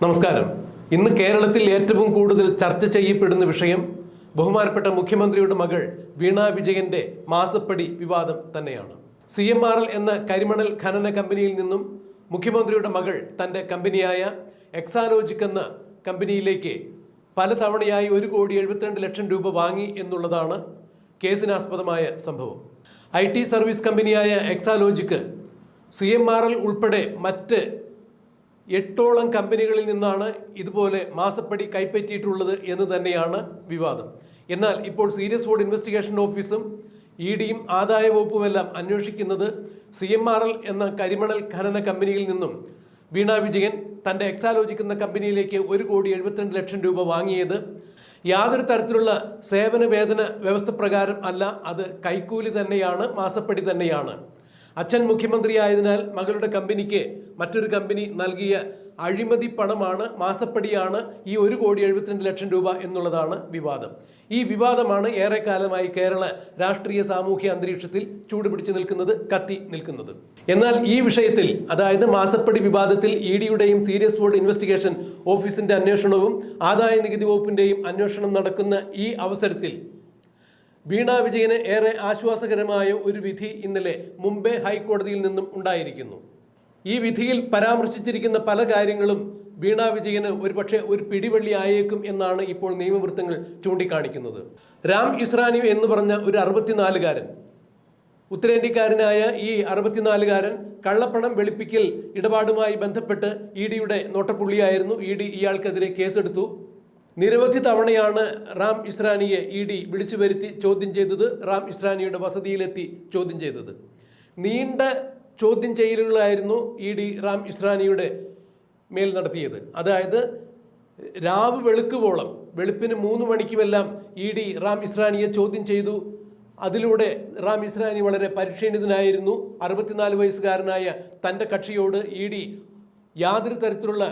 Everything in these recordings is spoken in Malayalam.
നമസ്കാരം. ഇന്ന് കേരളത്തിൽ ഏറ്റവും കൂടുതൽ ചർച്ച ചെയ്യപ്പെടുന്ന വിഷയം ബഹുമാനപ്പെട്ട മുഖ്യമന്ത്രിയുടെ മകൾ വീണ വിജയന്റെ മാസപ്പടി വിവാദം തന്നെയാണ്. സി എം ആർ എൽ എന്ന കരിമണൽ ഖനന കമ്പനിയിൽ നിന്നും മുഖ്യമന്ത്രിയുടെ മകൾ തന്റെ കമ്പനിയായ എക്സാലോജിക് എന്ന കമ്പനിയിലേക്ക് പലതവണയായി ഒരു കോടി എഴുപത്തിരണ്ട് ലക്ഷം രൂപ വാങ്ങി എന്നുള്ളതാണ് കേസിനാസ്പദമായ സംഭവം. ഐ ടി സർവീസ് കമ്പനിയായ Exalogic C M R L ഉൾപ്പെടെ മറ്റ് എട്ടോളം കമ്പനികളിൽ നിന്നാണ് ഇതുപോലെ മാസപ്പടി കൈപ്പറ്റിയിട്ടുള്ളത് എന്ന് തന്നെയാണ് വിവാദം. എന്നാൽ ഇപ്പോൾ സീരിയസ് ഫുഡ് ഇൻവെസ്റ്റിഗേഷൻ ഓഫീസും ഇ ഡിയും ആദായ വകുപ്പുമെല്ലാം അന്വേഷിക്കുന്നത് സി എം ആർ എൽ എന്ന കരിമണൽ ഖനന കമ്പനിയിൽ നിന്നും വീണ വിജയൻ തന്റെ എക്സാലോജിക് എന്ന കമ്പനിയിലേക്ക് ഒരു കോടി എഴുപത്തിരണ്ട് ലക്ഷം രൂപ വാങ്ങിയത് യാതൊരു തരത്തിലുള്ള സേവന വേതന വ്യവസ്ഥ പ്രകാരം അല്ല അത് കൈക്കൂലി തന്നെയാണ് മാസപ്പടി തന്നെയാണ്. അച്ഛൻ മുഖ്യമന്ത്രിയായതിനാൽ മകളുടെ കമ്പനിക്ക് മറ്റൊരു കമ്പനി നൽകിയ അഴിമതി പണമാണ് മാസപ്പടിയാണ് ഈ ഒരു കോടി എഴുപത്തിരണ്ട് ലക്ഷം രൂപ എന്നുള്ളതാണ് വിവാദം. ഈ വിവാദമാണ് ഏറെക്കാലമായി കേരള രാഷ്ട്രീയ സാമൂഹ്യ അന്തരീക്ഷത്തിൽ ചൂടുപിടിച്ചു നിൽക്കുന്നത് കത്തി നിൽക്കുന്നത്. എന്നാൽ ഈ വിഷയത്തിൽ അതായത് മാസപ്പടി വിവാദത്തിൽ ഇ ഡിയുടെയും സീരിയസ് ബോർഡ് ഇൻവെസ്റ്റിഗേഷൻ ഓഫീസിന്റെ അന്വേഷണവും ആദായ നികുതി വകുപ്പിന്റെയും അന്വേഷണം നടക്കുന്ന ഈ അവസരത്തിൽ വീണ വിജയന് ഏറെ ആശ്വാസകരമായ ഒരു വിധി ഇന്നലെ മുംബൈ ഹൈക്കോടതിയിൽ നിന്നും ഉണ്ടായിരിക്കുന്നു. ഈ വിധിയിൽ പരാമർശിച്ചിരിക്കുന്ന പല കാര്യങ്ങളും വീണ വിജയന് ഒരുപക്ഷെ ഒരു പിടിവള്ളി ആയേക്കും എന്നാണ് ഇപ്പോൾ നിയമവൃത്തങ്ങൾ ചൂണ്ടിക്കാണിക്കുന്നത്. രാം ഇസ്രാനി എന്ന് പറഞ്ഞ ഒരു അറുപത്തിനാലുകാരൻ ഉത്തരേന്ത്യക്കാരനായ ഈ അറുപത്തിനാലുകാരൻ കള്ളപ്പണം വെളുപ്പിക്കൽ ഇടപാടുമായി ബന്ധപ്പെട്ട് ഇ ഡിയുടെ നോട്ടപ്പുള്ളിയായിരുന്നു. ഇ ഡി ഇയാൾക്കെതിരെ കേസെടുത്തു. നിരവധി തവണയാണ് റാം ഇസ്രാനിയെ ഇ ഡി വിളിച്ചു വരുത്തി ചോദ്യം ചെയ്തത് റാം ഇസ്രാനിയുടെ വസതിയിലെത്തി ചോദ്യം ചെയ്തത്. നീണ്ട ചോദ്യം ചെയ്യലുകളായിരുന്നു ഇ ഡി റാം ഇസ്രാനിയുടെ മേൽ നടത്തിയത്. അതായത് രാവ് വെളുക്കുവോളം വെളുപ്പിന് മൂന്ന് മണിക്കുമെല്ലാം ഇ ഡി റാം ഇസ്രാനിയെ ചോദ്യം ചെയ്തു. അതിലൂടെ റാം ഇസ്രാനി വളരെ പരിക്ഷീണിതനായിരുന്നു. അറുപത്തിനാല് വയസ്സുകാരനായ തന്റെ കക്ഷിയോട് ഇ ഡി യാതൊരു തരത്തിലുള്ള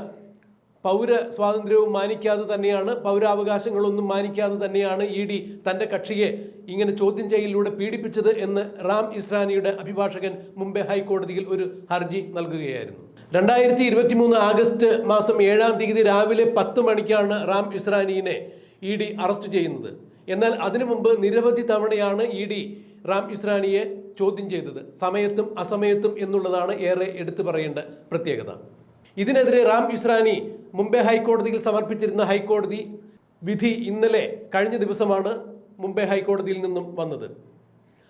പൗര സ്വാതന്ത്ര്യവും മാനിക്കാതെ തന്നെയാണ് പൗരാവകാശങ്ങളൊന്നും മാനിക്കാതെ തന്നെയാണ് ഇ ഡി തന്റെ കക്ഷിയെ ഇങ്ങനെ ചോദ്യം ചെയ്യലിലൂടെ പീഡിപ്പിച്ചത് എന്ന് റാം ഇസ്രാനിയുടെ അഭിഭാഷകൻ മുംബൈ ഹൈക്കോടതിയിൽ ഒരു ഹർജി നൽകുകയായിരുന്നു. രണ്ടായിരത്തി ഇരുപത്തി മൂന്ന് ആഗസ്റ്റ് മാസം ഏഴാം തീയതി രാവിലെ പത്ത് മണിക്കാണ് റാം ഇസ്രാനിയെ ഇ ഡി അറസ്റ്റ് ചെയ്യുന്നത്. എന്നാൽ അതിനു മുമ്പ് നിരവധി തവണയാണ് ഇ ഡി റാം ഇസ്രാനിയെ ചോദ്യം ചെയ്തത്. സമയത്തും അസമയത്തും എന്നുള്ളതാണ് ഏറെ എടുത്തു പറയേണ്ട പ്രത്യേകത. ഇതിനെതിരെ റാം ഇസ്രാനി മുംബൈ ഹൈക്കോടതിയിൽ സമർപ്പിച്ചിരുന്ന ഹൈക്കോടതി വിധി ഇന്നലെ കഴിഞ്ഞ ദിവസമാണ് മുംബൈ ഹൈക്കോടതിയിൽ നിന്നും വന്നത്.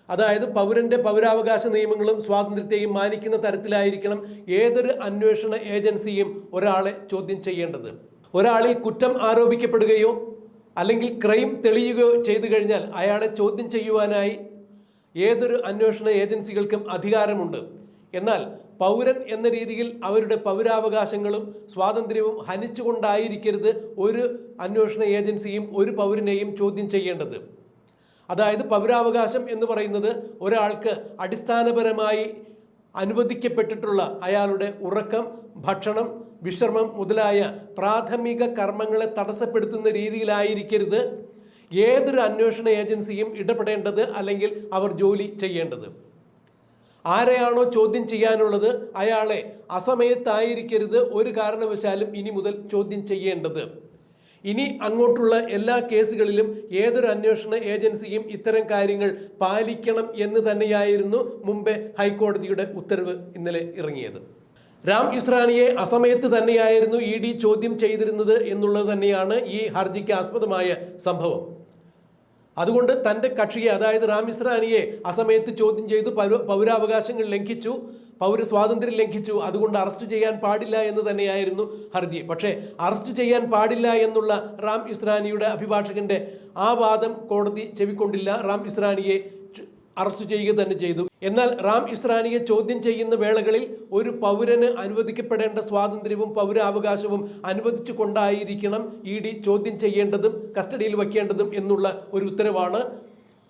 അതായത് പൗരന്റെ പൗരാവകാശ നിയമങ്ങളും സ്വാതന്ത്ര്യത്തെയും മാനിക്കുന്ന തരത്തിലായിരിക്കണം ഏതൊരു അന്വേഷണ ഏജൻസിയും ഒരാളെ ചോദ്യം ചെയ്യേണ്ടത്. ഒരാളിൽ കുറ്റം ആരോപിക്കപ്പെടുകയോ അല്ലെങ്കിൽ ക്രൈം തെളിയുകയോ ചെയ്തു കഴിഞ്ഞാൽ അയാളെ ചോദ്യം ചെയ്യുവാനായി ഏതൊരു അന്വേഷണ ഏജൻസികൾക്കും അധികാരമുണ്ട്. എന്നാൽ പൗരൻ എന്ന രീതിയിൽ അവരുടെ പൗരാവകാശങ്ങളും സ്വാതന്ത്ര്യവും ഹനിച്ചുകൊണ്ടായിരിക്കരുത് ഒരു അന്വേഷണ ഏജൻസിയും ഒരു പൗരനെയും ചോദ്യം ചെയ്യേണ്ടത്. അതായത് പൗരാവകാശം എന്ന് പറയുന്നത് ഒരാൾക്ക് അടിസ്ഥാനപരമായി അനുവദിക്കപ്പെട്ടിട്ടുള്ള അയാളുടെ ഉറക്കം ഭക്ഷണം വിശ്രമം മുതലായ പ്രാഥമിക കർമ്മങ്ങളെ തടസ്സപ്പെടുത്തുന്ന രീതിയിലായിരിക്കരുത്. ഏതൊരു അന്വേഷണ ഏജൻസിയും ഇടപെടേണ്ടത് അല്ലെങ്കിൽ അവർ ജോലി ചെയ്യേണ്ടത്. ആരെയാണോ ചോദ്യം ചെയ്യാനുള്ളത് അയാളെ അസമയത്തായിരിക്കരുത്. ഒരു കാരണവശാലും ഇനി മുതൽ ചോദ്യം ചെയ്യേണ്ടത്. ഇനി അങ്ങോട്ടുള്ള എല്ലാ കേസുകളിലും ഏതൊരു അന്വേഷണ ഏജൻസിയും ഇത്തരം കാര്യങ്ങൾ പാലിക്കണം എന്ന് തന്നെയായിരുന്നു മുമ്പേ ഹൈക്കോടതിയുടെ ഉത്തരവ് ഇന്നലെ ഇറങ്ങിയത്. രാം ഇസ്രാനിയെ അസമയത്ത് തന്നെയായിരുന്നു ഇ ഡി ചോദ്യം ചെയ്തിരുന്നത് എന്നുള്ളത് തന്നെയാണ് ഈ ഹർജിക്ക് ആസ്പദമായ സംഭവം. അതുകൊണ്ട് തന്റെ കക്ഷിയെ അതായത് റാം ഇസ്രാനിയെ അസമയത്ത് ചോദ്യം ചെയ്തു പൗര പൗരാവകാശങ്ങൾ ലംഘിച്ചു പൗര സ്വാതന്ത്ര്യം ലംഘിച്ചു. അതുകൊണ്ട് അറസ്റ്റ് ചെയ്യാൻ പാടില്ല എന്ന് തന്നെയായിരുന്നു ഹർജി. പക്ഷേ അറസ്റ്റ് ചെയ്യാൻ പാടില്ല എന്നുള്ള റാം ഇസ്രാനിയുടെ അഭിഭാഷകന്റെ ആ വാദം കോടതി ചെവിക്കൊണ്ടില്ല. റാം ഇസ്രാനിയെ അറസ്റ്റ് ചെയ്യുക തന്നെ ചെയ്തു. എന്നാൽ റാം ഇസ്രാനിയെ ചോദ്യം ചെയ്യുന്ന വേളകളിൽ ഒരു പൗരന് അനുവദിക്കപ്പെടേണ്ട സ്വാതന്ത്ര്യവും പൗരാവകാശവും അനുവദിച്ചു കൊണ്ടായിരിക്കണം ഇ ഡി ചോദ്യം ചെയ്യേണ്ടതും കസ്റ്റഡിയിൽ വയ്ക്കേണ്ടതും എന്നുള്ള ഒരു ഉത്തരവാണ്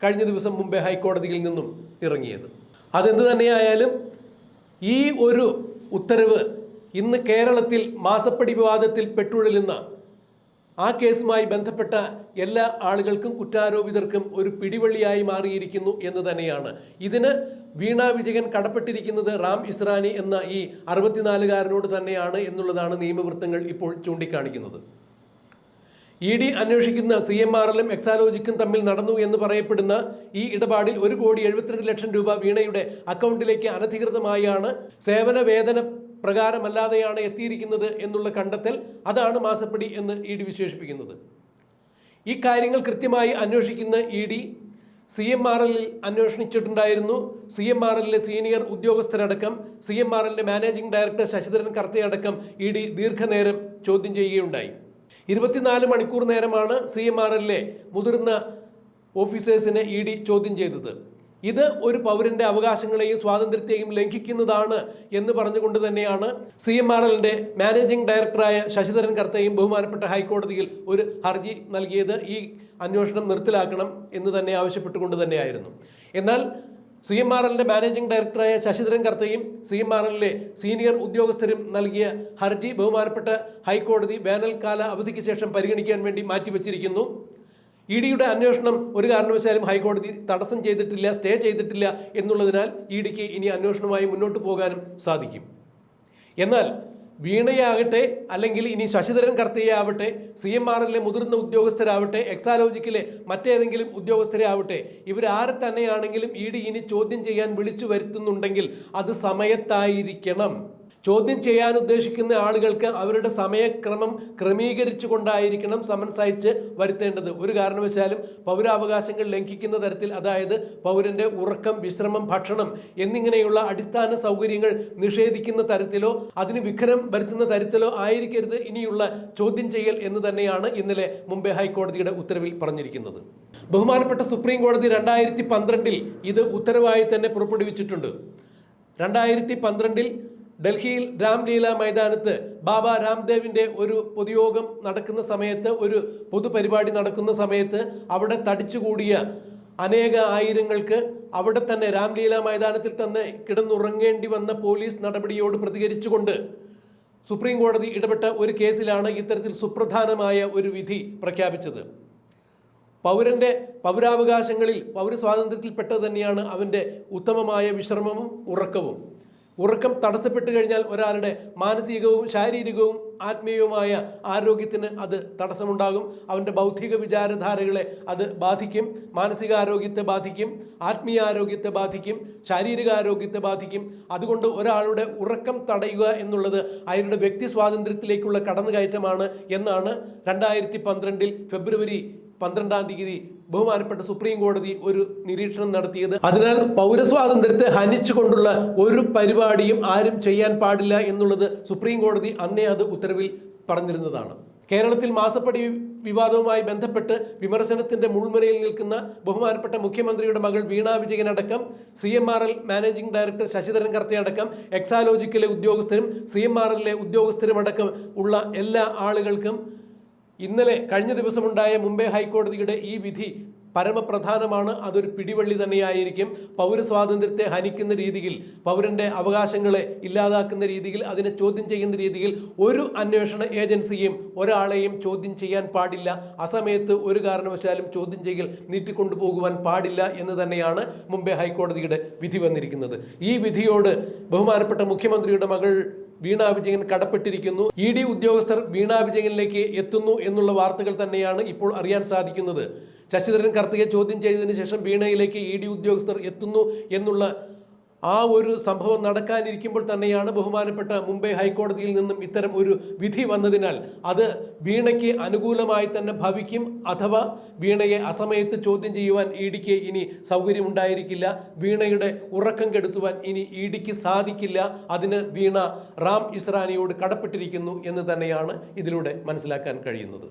കഴിഞ്ഞ ദിവസം മുമ്പേ ഹൈക്കോടതിയിൽ നിന്നും ഇറങ്ങിയത്. അതെന്ത് തന്നെയായാലും ഈ ഒരു ഉത്തരവ് ഇന്ന് കേരളത്തിൽ മാസപ്പടി വിവാദത്തിൽ പെട്ടുഴലുന്ന ആ കേസുമായി ബന്ധപ്പെട്ട എല്ലാ ആളുകൾക്കും കുറ്റാരോപിതർക്കും ഒരു പിടിവള്ളിയായി മാറിയിരിക്കുന്നു എന്ന് തന്നെയാണ്. ഇതിന് വീണ വിജയൻ കടപ്പെട്ടിരിക്കുന്നത് റാം ഇസ്രാനി എന്ന ഈ അറുപത്തിനാലുകാരനോട് തന്നെയാണ് എന്നുള്ളതാണ് നിയമവൃത്തങ്ങൾ ഇപ്പോൾ ചൂണ്ടിക്കാണിക്കുന്നത്. ഇ ഡി അന്വേഷിക്കുന്ന സി എം ആർ എല്ലും എക്സാലോജിക്കും തമ്മിൽ നടന്നു എന്ന് പറയപ്പെടുന്ന ഈ ഇടപാടിൽ ഒരു കോടി എഴുപത്തിരണ്ട് ലക്ഷം രൂപ വീണയുടെ അക്കൗണ്ടിലേക്ക് അനധികൃതമായാണ് സേവന വേതന പ്രകാരമല്ലാതെയാണ് എത്തിയിരിക്കുന്നത് എന്നുള്ള കണ്ടെത്തൽ അതാണ് മാസപ്പടി എന്ന് ഇ ഡി വിശേഷിപ്പിക്കുന്നത്. ഈ കാര്യങ്ങൾ കൃത്യമായി അന്വേഷിക്കുന്ന E D C M R എല്ലിൽ അന്വേഷിച്ചിട്ടുണ്ടായിരുന്നു. സി എം ആർ എല്ലിലെ സീനിയർ ഉദ്യോഗസ്ഥരടക്കം സി എം ആർ എല്ലിന്റെ മാനേജിംഗ് ഡയറക്ടർ ശശിധരൻ കർത്തയടക്കം ഇ ഡി ദീർഘനേരം ചോദ്യം ചെയ്യുകയുണ്ടായി. ഇരുപത്തിനാല് മണിക്കൂർ നേരമാണ് സി എം ആർ എല്ലിലെ മുതിർന്ന ഓഫീസേഴ്സിനെ ഇ ഡി ചോദ്യം ചെയ്തത്. ഇത് ഒരു പൗരന്റെ അവകാശങ്ങളെയും സ്വാതന്ത്ര്യത്തെയും ലംഘിക്കുന്നതാണ് എന്ന് പറഞ്ഞുകൊണ്ട് തന്നെയാണ് സി എം ആർ എല്ലിന്റെ മാനേജിംഗ് ഡയറക്ടറായ ശശിധരൻ കർത്തയും ബഹുമാനപ്പെട്ട ഹൈക്കോടതിയിൽ ഒരു ഹർജി നൽകിയത് ഈ അന്വേഷണം നിർത്തലാക്കണം എന്ന് തന്നെ ആവശ്യപ്പെട്ടുകൊണ്ട് തന്നെയായിരുന്നു. എന്നാൽ സി എം ആർ എല്ലിന്റെ മാനേജിംഗ് ഡയറക്ടറായ ശശിധരൻ കർത്തയും സി എം ആർ എല്ലിലെ സീനിയർ ഉദ്യോഗസ്ഥരും നൽകിയ ഹർജി ബഹുമാനപ്പെട്ട ഹൈക്കോടതി വേനൽക്കാല അവധിക്ക് ശേഷം പരിഗണിക്കാൻ വേണ്ടി മാറ്റിവെച്ചിരിക്കുന്നു. ഇ ഡിയുടെ അന്വേഷണം ഒരു കാരണവശാലും ഹൈക്കോടതി തടസ്സം ചെയ്തിട്ടില്ല സ്റ്റേ ചെയ്തിട്ടില്ല എന്നുള്ളതിനാൽ ഇ ഡിക്ക് ഇനി അന്വേഷണവുമായി മുന്നോട്ട് പോകാനും സാധിക്കും. എന്നാൽ വീണയാകട്ടെ അല്ലെങ്കിൽ ഇനി ശശിധരൻ കർത്തയെ ആവട്ടെ സി എം ആർ എല്ലിലെ മുതിർന്ന ഉദ്യോഗസ്ഥരാവട്ടെ എക്സാലോജിക്കിലെ മറ്റേതെങ്കിലും ഉദ്യോഗസ്ഥരെ ആവട്ടെ ഇവരാരെ തന്നെയാണെങ്കിലും ഇ ഡി ഇനി ചോദ്യം ചെയ്യാൻ വിളിച്ചു വരുത്തുന്നുണ്ടെങ്കിൽ അത് സമയത്തായിരിക്കണം. ചോദ്യം ചെയ്യാൻ ഉദ്ദേശിക്കുന്ന ആളുകൾക്ക് അവരുടെ സമയക്രമം ക്രമീകരിച്ചു കൊണ്ടായിരിക്കണം സമൻസ് അയച്ച് വരുത്തേണ്ടത്. ഒരു കാരണവശാലും പൗരാവകാശങ്ങൾ ലംഘിക്കുന്ന തരത്തിൽ അതായത് പൗരന്റെ ഉറക്കം വിശ്രമം ഭക്ഷണം എന്നിങ്ങനെയുള്ള അടിസ്ഥാന സൗകര്യങ്ങൾ നിഷേധിക്കുന്ന തരത്തിലോ അതിന് വിഘ്നം വരുത്തുന്ന തരത്തിലോ ആയിരിക്കരുത് ഇനിയുള്ള ചോദ്യം ചെയ്യൽ എന്ന് തന്നെയാണ് ഇന്നലെ മുംബൈ ഹൈക്കോടതിയുടെ ഉത്തരവിൽ പറഞ്ഞിരിക്കുന്നത്. ബഹുമാനപ്പെട്ട സുപ്രീം കോടതി രണ്ടായിരത്തി പന്ത്രണ്ടിൽ ഇത് ഉത്തരവായി തന്നെ പുറപ്പെടുവിച്ചിട്ടുണ്ട്. രണ്ടായിരത്തി പന്ത്രണ്ടിൽ ഡൽഹിയിൽ രാംലീല മൈതാനത്ത് ബാബ രാംദേവിന്റെ ഒരു പൊതുയോഗം നടക്കുന്ന സമയത്ത് ഒരു പൊതുപരിപാടി നടക്കുന്ന സമയത്ത് അവിടെ തടിച്ചുകൂടിയ അനേക ആയിരങ്ങൾക്ക് അവിടെ തന്നെ രാംലീല മൈതാനത്തിൽ തന്നെ കിടന്നുറങ്ങേണ്ടി വന്ന പോലീസ് നടപടിയോട് പ്രതികരിച്ചുകൊണ്ട് സുപ്രീം കോടതി ഇടപെട്ട ഒരു കേസിലാണ് ഇത്തരത്തിൽ സുപ്രധാനമായ ഒരു വിധി പ്രഖ്യാപിച്ചത്. പൗരന്റെ പൗരാവകാശങ്ങളിൽ പൗരസ്വാതന്ത്ര്യത്തിൽപ്പെട്ടത് തന്നെയാണ് അവന്റെ ഉത്തമമായ വിശ്രമവും ഉറക്കവും. ഉറക്കം തടസ്സപ്പെട്ടു കഴിഞ്ഞാൽ ഒരാളുടെ മാനസികവും ശാരീരികവും ആത്മീയവുമായ ആരോഗ്യത്തിന് അത് തടസ്സമുണ്ടാകും. അവന്റെ ബൗദ്ധിക വിചാരധാരകളെ അത് ബാധിക്കും. മാനസിക ആരോഗ്യത്തെ ബാധിക്കും. ആത്മീയ ആരോഗ്യത്തെ ബാധിക്കും. ശാരീരിക ആരോഗ്യത്തെ ബാധിക്കും. അതുകൊണ്ട് ഒരാളുടെ ഉറക്കം തടയുക എന്നുള്ളത് അയാളുടെ വ്യക്തി സ്വാതന്ത്ര്യത്തിലേക്കുള്ള കടന്നുകയറ്റമാണ് എന്നാണ് രണ്ടായിരത്തി പന്ത്രണ്ടിൽ ഫെബ്രുവരി പന്ത്രണ്ടാം തീയതി ബഹുമാനപ്പെട്ട സുപ്രീം കോടതി ഒരു നിരീക്ഷണം നടത്തിയത്. അതിനാൽ പൗരസ്വാതന്ത്ര്യത്തെ ഹനിച്ചുകൊണ്ടുള്ള ഒരു പരിപാടിയും ആരും ചെയ്യാൻ പാടില്ല എന്നുള്ളത് സുപ്രീം കോടതി അന്നേ അത് ഉത്തരവിൽ പറഞ്ഞിരുന്നതാണ്. കേരളത്തിൽ മാസപ്പടി വിവാദവുമായി ബന്ധപ്പെട്ട് വിമർശനത്തിന്റെ മുൾമുനയിൽ നിൽക്കുന്ന ബഹുമാനപ്പെട്ട മുഖ്യമന്ത്രിയുടെ മകൾ വീണ വിജയൻ അടക്കം C M R L managing director Sasidharan കർത്തയടക്കം എക്സാലോജിക്കിലെ ഉദ്യോഗസ്ഥരും സി എം ആർ എല്ലിലെ ഉദ്യോഗസ്ഥരും അടക്കം ഉള്ള എല്ലാ ആളുകൾക്കും ഇന്നലെ കഴിഞ്ഞ ദിവസമുണ്ടായ മുംബൈ ഹൈക്കോടതിയുടെ ഈ വിധി പരമപ്രധാനമാണ്. അതൊരു പിടിവള്ളി തന്നെയായിരിക്കും. പൗരസ്വാതന്ത്ര്യത്തെ ഹനിക്കുന്ന രീതിയിൽ പൗരന്റെ അവകാശങ്ങളെ ഇല്ലാതാക്കുന്ന രീതിയിൽ അതിനെ ചോദ്യം ചെയ്യുന്ന രീതിയിൽ ഒരു അന്വേഷണ ഏജൻസിയും ഒരാളെയും ചോദ്യം ചെയ്യാൻ പാടില്ല. അസമയത്ത് ഒരു കാരണവശാലും ചോദ്യം ചെയ്യൽ നീട്ടിക്കൊണ്ടുപോകുവാൻ പാടില്ല എന്ന് തന്നെയാണ് മുംബൈ ഹൈക്കോടതിയുടെ വിധി വന്നിരിക്കുന്നത്. ഈ വിധിയോട് ബഹുമാനപ്പെട്ട മുഖ്യമന്ത്രിയുടെ മകൾ വീണ വിജയൻ കടപ്പെട്ടിരിക്കുന്നു. ഇ ഡി ഉദ്യോഗസ്ഥർ വീണ വിജയനിലേക്ക് എത്തുന്നു എന്നുള്ള വാർത്തകൾ തന്നെയാണ് ഇപ്പോൾ അറിയാൻ സാധിക്കുന്നത്. ശശിധരൻ കർത്തികയെ ചോദ്യം ചെയ്തതിന് ശേഷം വീണയിലേക്ക് ഇ ഡി ഉദ്യോഗസ്ഥർ എത്തുന്നു എന്നുള്ള ആ ഒരു സംഭവം നടക്കാനിരിക്കുമ്പോൾ തന്നെയാണ് ബഹുമാനപ്പെട്ട മുംബൈ ഹൈക്കോടതിയിൽ നിന്നും ഇത്തരം ഒരു വിധി വന്നതിനാൽ അത് വീണയ്ക്ക് അനുകൂലമായി തന്നെ ഭവിക്കും അഥവാ വീണയെ അസമയത്ത് ചോദ്യം ചെയ്യുവാൻ ഇ ഡിക്ക് ഇനി സൗകര്യമുണ്ടായിരിക്കില്ല. വീണയുടെ ഉറക്കം കെടുത്തുവാൻ ഇനി ഇ ഡിക്ക് സാധിക്കില്ല. അതിന് വീണ റാം ഇസ്രാനിയോട് കടപ്പെട്ടിരിക്കുന്നു എന്ന് തന്നെയാണ് ഇതിലൂടെ മനസ്സിലാക്കാൻ കഴിയുന്നത്.